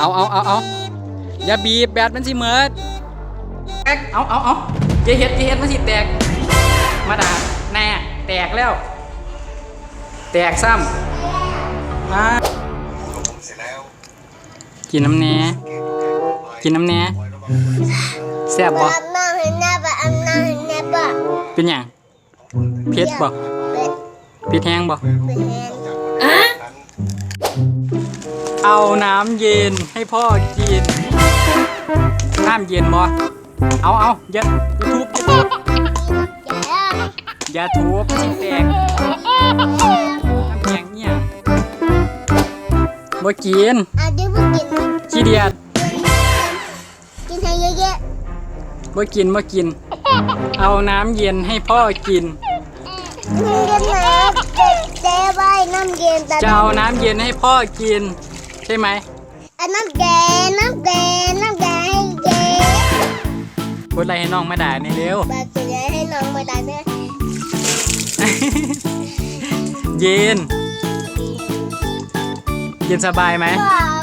เอาเอาเอาเอาอย่าบีบแบตมันสิเมิดแตกเอาเอาเอาเจเฮ็ดเจเฮ็ดมันสิแตก มาด่าแน่แตกแล้ว แตกซ้ำมากินน้ำแหน่กินน้ำแหน่แซ่บบ่อาบน้ำให้แน่ปะอาบน้ำให้แน่ปะเป็นหยังเผ็ดบ่เป็ดเผ็ดแห้งบ่เป็ดแห้ง เอาน้ำเย็นให้พ่อกิน น้ำเย็นบ่เอาเอาอย่าอย่าทุบอย่าทุบอย่าทุบสิแตกน้ำแข็งเนี่ยบ่กินอาจจะไม่กินขี้เดียดกินให้เยอะบ่กินบ่กิน เอาน้ำเย็นให้พ่อกินๆกินกันนะเป็ดเจ๊ใบน้ำเย็นแต่จะเอาน้ำเย็นให้พ่อกินใช่ไหมอันน้ำแกงน้ำแกงน้ำแกงให้เจ๊พูดอะไรให้น้องมาด่าในอยเร็วบาจะให้น้องมาได้ไหมเย็นเย็นสบายไหมว้าว